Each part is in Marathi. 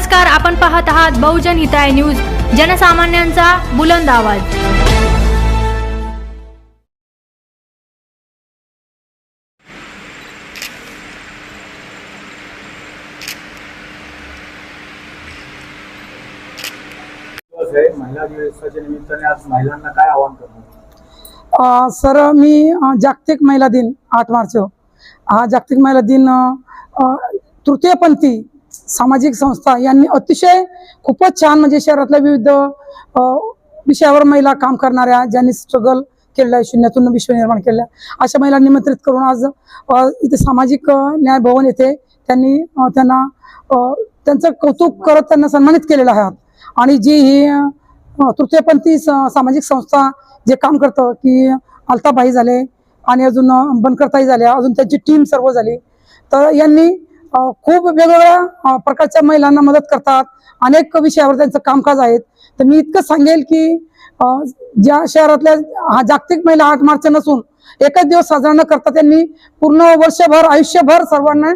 नमस्कार आपण पाहत आहात बहुजन हिताय न्यूज जनसामान्यांचा बुलंद आवाज. महिला दिवसाच्या निमित्ताने आज महिलांना काय आवाहन करणार? अ, सर मी जागतिक महिला दिन आठ मार्च हा. जागतिक महिला दिन तृतीयपंथी सामाजिक संस्था यांनी अतिशय खूपच छान म्हणजे शहरातल्या विविध विषयावर महिला काम करणाऱ्या ज्यांनी स्ट्रगल केलेलं आहे शून्यातून विश्व निर्माण केलं आहे अशा महिला निमंत्रित करून आज इथे सामाजिक न्याय भवन येथे त्यांनी त्यांना त्यांचं कौतुक करत त्यांना सन्मानित केलेलं आहे. आणि जी ही तृतीयपंथी स- सामाजिक संस्था जे काम करतं की अल्ताबाई झाले आणि अजून बनकरताई झाल्या अजून त्यांची टीम सर्व झाली तर यांनी खूप वेगवेगळ्या प्रकारच्या महिलांना मदत करतात. अनेक विषयावर त्यांचं कामकाज आहेत. तर मी इतकं सांगेल की ज्या शहरातल्या हा जागतिक महिला आठ मार्च नसून एकच दिवस साजरा न करता त्यांनी पूर्ण वर्षभर आयुष्यभर सर्वांना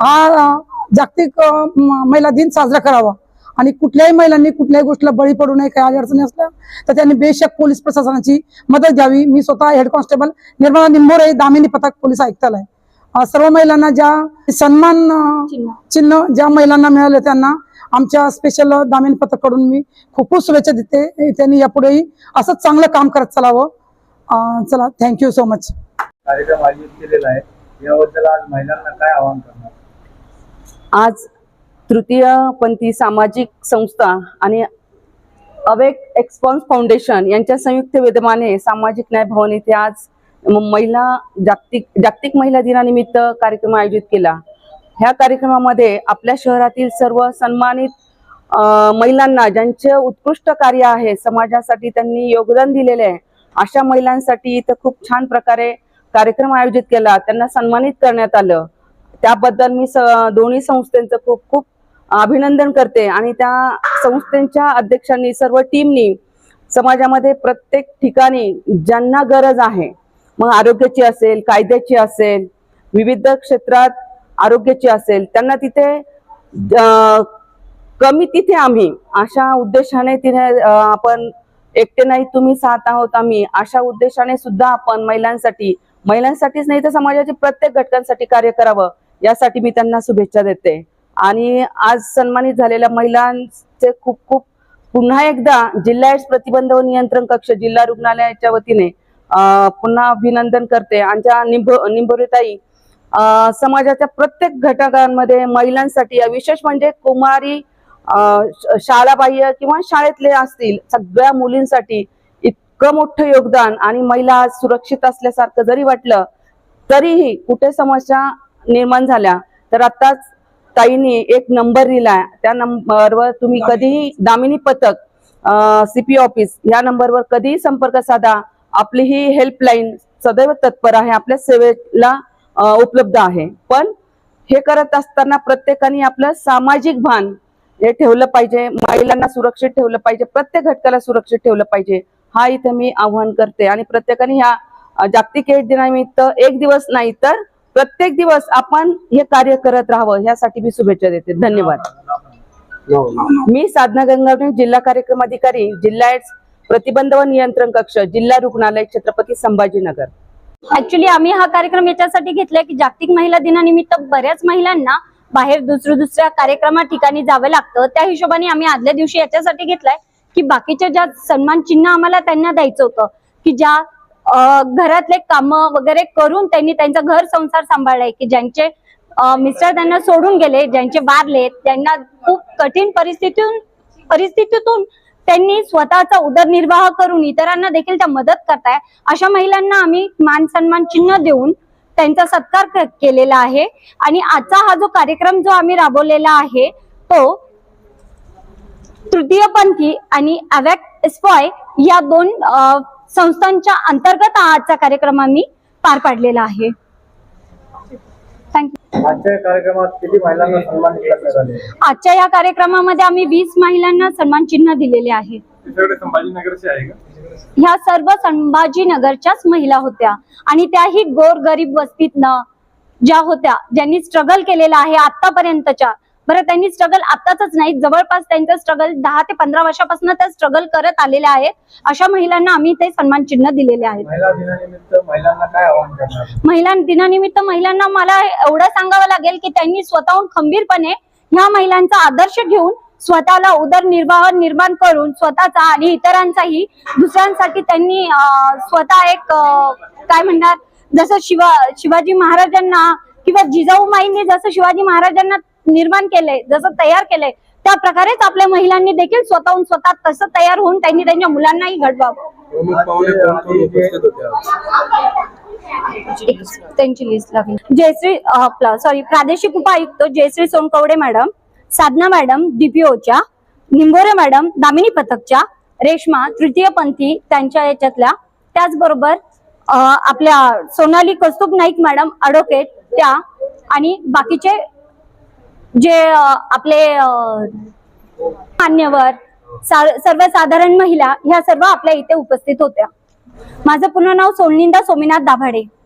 हा जागतिक महिला दिन साजरा करावा. आणि कुठल्याही महिलांनी कुठल्याही गोष्टीला बळी पडू नये काही अडचणी असल्या तर त्यांनी बेशक पोलीस प्रशासनाची मदत घ्यावी. मी स्वतः हेड कॉन्स्टेबल निर्मला निंबोरे दामिनी पथक पोलीस आयुक्तालय. आहे सर्व महिलांना ज्या सन्मान चिन्ह. ज्या महिलांना मिळाले त्यांना आमच्या स्पेशल दामिनी पथककडून मी खूप खूप शुभेच्छा देते. त्यांनी यापुढेही असंच चांगलं काम करत चालावं. चला थँक्यू सो मच कार्यक्रम आयोजित केलेला आहे. याबद्दल आज महिलांना काय आवाहन करणार? आज तृतीयपंथी सामाजिक संस्था आणि अवेक एक्सपॉन्स फाउंडेशन यांच्या संयुक्त विद्यमाने सामाजिक न्याय भवन येथे आज म- महिला जागतिक जागतिक महिला दिनानिमित्त कार्यक्रम आयोजित केला. ह्या कार्यक्रमामध्ये आपल्या शहरातील सर्व सन्मानित महिलांना ज्यांचे उत्कृष्ट कार्य आहे समाजासाठी त्यांनी योगदान दिलेले आहे अशा महिलांसाठी इथं खूप छान प्रकारे कार्यक्रम आयोजित केला. त्यांना सन्मानित करण्यात आलं. त्याबद्दल मी स- दोन्ही संस्थेचं खूप खूप अभिनंदन करते आणि त्या संस्थेच्या अध्यक्षांनी सर्व टीमनी समाजामध्ये प्रत्येक ठिकाणी ज्यांना गरज आहे मग आरोग्याची असेल कायद्याची असेल विविध क्षेत्रात आरोग्याची असेल त्यांना तिथे कमी तिथे आम्ही. अशा उद्देशाने तिने आपण एकटे नाही तुम्ही साथ आहोत आम्ही. अशा उद्देशाने सुद्धा आपण महिलांसाठी महिलांसाठीच नाही तर समाजाच्या प्रत्येक घटकांसाठी कार्य करावं यासाठी मी त्यांना शुभेच्छा देते. आणि आज सन्मानित झालेल्या महिलांचे खूप खूप पुन्हा एकदा जिल्हा प्रतिबंध व नियंत्रण कक्ष जिल्हा रुग्णालयाच्या वतीने पुन्हा अभिनंदन करते. आमच्या निंब निंबोरीताई समाजाच्या प्रत्येक घटकांमध्ये महिलांसाठी विशेष म्हणजे कुमारी शाळाबाह्य किंवा शाळेतले असतील सगळ्या मुलींसाठी इतकं मोठं योगदान आणि महिला सुरक्षित असल्यासारखं जरी वाटलं तरीही कुठे समस्या निर्माण झाल्या तर आताच ताईंनी एक नंबर दिलाय त्या नंबरवर तुम्ही कधीही दामिनी पथक सीपी ऑफिस या नंबरवर कधीही संपर्क साधा. आपली ही हेल्पलाईन सदैव तत्पर आहे आपल्या सेवेला उपलब्ध आहे. पण हे करत असताना प्रत्येकाने आपलं सामाजिक भान हे ठेवलं पाहिजे महिलांना सुरक्षित ठेवलं पाहिजे प्रत्येक घटकाला सुरक्षित ठेवलं पाहिजे हा इथे मी आव्हान करते. आणि प्रत्येकाने ह्या जागतिक एड्स दिनानिमित्त एक दिवस नाही तर प्रत्येक दिवस आपण हे कार्य करत राहावं यासाठी मी शुभेच्छा देते. धन्यवाद. मी साधना गंगावणे जिल्हा कार्यक्रम अधिकारी जिल्हा एड्स प्रतिबंध व नियंत्रण कक्ष जिल्हा रुग्णालय छत्रपती संभाजीनगर. ऍक्च्युली आम्ही हा कार्यक्रम याच्यासाठी घेतलाय की जागतिक महिला दिनानिमित्त बऱ्याच महिलांना बाहेर दुसऱ्या दुसऱ्या कार्यक्रमा ठिकाणी जावं लागतं. त्या हिशोबाने आम्ही आदल्या दिवशी याच्यासाठी घेतलाय की बाकीच्या ज्या सन्मान चिन्ह आम्हाला त्यांना द्यायचं होतं की ज्या घरातले काम वगैरे करून त्यांनी त्यांचा घर संसार सांभाळलाय की ज्यांचे मिस्टर त्यांना सोडून गेले ज्यांचे वारले त्यांना खूप कठीण परिस्थितीतून परिस्थितीतून त्यांनी स्वतःचा उदरनिर्वाह करून इतरांना देखील त्या मदत करताय. अशा महिलांना आम्ही मान सन्मान चिन्ह देऊन त्यांचा सत्कार क- केलेला आहे. आणि आजचा हा जो कार्यक्रम जो आम्ही राबवलेला आहे तो तृतीयपंथी आणि अवॅक एस्पॉय या दोन संस्थांच्या अंतर्गत हा आजचा कार्यक्रम आम्ही पार पाडलेला आहे. थँक्यू आजच्या कार्यक्रमात किती महिलांना सन्मानित करण्यात आले आजच्या या कार्यक्रमामध्ये आम्ही वीस महिलांना सन्मान चिन्ह दिलेले आहे. तुमच्याकडे संभाजीनगरचे आहे का? ह्या सर्व संभाजीनगरच्याच महिला होत्या आणि त्याही गोर गरीब वस्तीतनं ज्या होत्या ज्यांनी स्ट्रगल केलेलं आहे आतापर्यंतच्या बरं त्यांनी स्ट्रगल आताच नाही जवळपास त्यांचं स्ट्रगल दहा ते पंधरा वर्षापासून त्या स्ट्रगल करत आलेले आहेत. अशा महिलांना आम्ही ते सन्मान चिन्ह दिलेले आहेत. महिला दिनानिमित्त महिलांना मला एवढं सांगावं लागेल की त्यांनी स्वतःहून खंबीरपणे ह्या महिलांचा आदर्श घेऊन स्वतःला उदरनिर्वाह निर्माण करून स्वतःचा आणि इतरांचाही दुसऱ्यांसाठी त्यांनी स्वतः एक काय म्हणणार जसं शिवा शिवाजी महाराजांना किंवा जिजाऊमाईंनी जसं शिवाजी महाराजांना निर्माण केलंय जसं तयार केलंय त्या प्रकारेच आपल्या महिलांनी देखील स्वतःहून स्वतः तसं तयार होऊन त्यांनी त्यांच्या मुलांनाही घडवावं प्रमुख पाहुणे कोण कोण उपस्थित होते आज? त्यांची लिस्ट लागली जयश्री आपला सॉरी प्रादेशिक उपायुक्त जयश्री सोनकवडे मॅडम साधना मॅडम डीपीओच्या निंबोरे मॅडम दामिनी पथकच्या रेश्मा तृतीयपंथी त्यांच्या याच्यातल्या त्याचबरोबर आपल्या सोनाली कौस्तुभ नाईक मॅडम ॲडव्होकेट त्या आणि बाकीचे जे आपले मान्यवर सा- सर्वसाधारण महिला ह्या सर्व आपल्या इथे उपस्थित होत्या. माझं पूर्ण नाव सोलनिंदा सोमीनाथ दाभाडे.